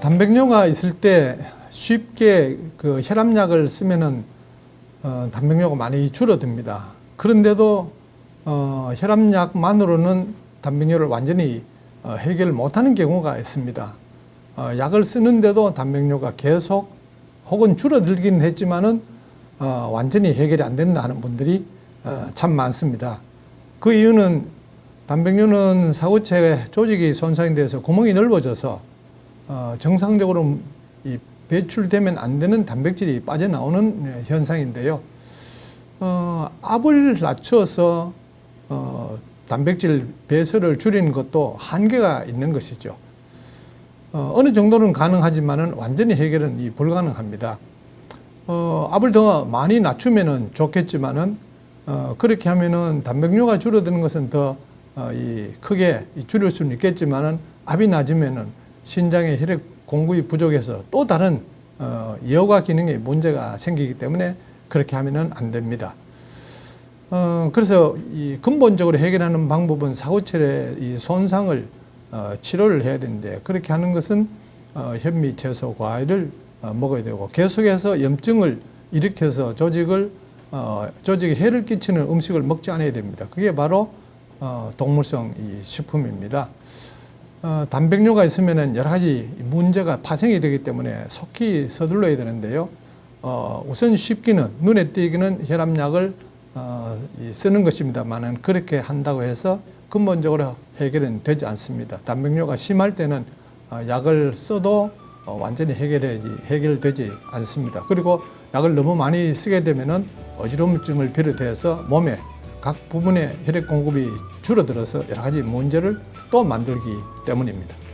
단백뇨가 있을 때 쉽게 그 혈압약을 쓰면은 어, 단백뇨가 많이 줄어듭니다. 그런데도 어, 혈압약만으로는 단백뇨를 완전히 어, 해결 못하는 경우가 있습니다. 어, 약을 쓰는데도 단백뇨가 계속 혹은 줄어들기는 했지만은 어, 완전히 해결이 안 된다 하는 분들이 어, 참 많습니다. 그 이유는 단백뇨는 사구체 조직이 손상이 돼서 구멍이 넓어져서 어, 정상적으로 이 배출되면 안 되는 단백질이 빠져나오는 현상인데요. 어, 압을 낮춰서 어, 단백질 배설을 줄이는 것도 한계가 있는 것이죠. 어, 어느 정도는 가능하지만은 완전히 해결은 이 불가능합니다. 어, 압을 더 많이 낮추면은 좋겠지만은 어, 그렇게 하면은 단백뇨가 줄어드는 것은 더 어, 이 크게 이 줄일 수는 있겠지만은 압이 낮으면은 신장의 혈액 공급이 부족해서 또 다른 어, 여과 기능에 문제가 생기기 때문에 그렇게 하면은 안 됩니다. 어, 그래서 이 근본적으로 해결하는 방법은 사고체의 이 손상을 어, 치료를 해야 되는데 그렇게 하는 것은 어, 현미, 채소, 과일을 어, 먹어야 되고 계속해서 염증을 일으켜서 조직을 어, 조직에 해를 끼치는 음식을 먹지 않아야 됩니다. 그게 바로 어, 동물성 이 식품입니다. 어, 단백뇨가 있으면은 여러 가지 문제가 파생이 되기 때문에 속히 서둘러야 되는데요. 어, 우선 쉽기는 눈에 띄기는 혈압약을 어, 이 쓰는 것입니다만은 그렇게 한다고 해서 근본적으로 해결은 되지 않습니다. 단백뇨가 심할 때는 어, 약을 써도 어, 완전히 해결되지 해결되지 않습니다. 그리고 약을 너무 많이 쓰게 되면은 어지럼증을 비롯해서 몸에 각 부분의 혈액 공급이 줄어들어서 여러 가지 문제를 또 만들기 때문입니다.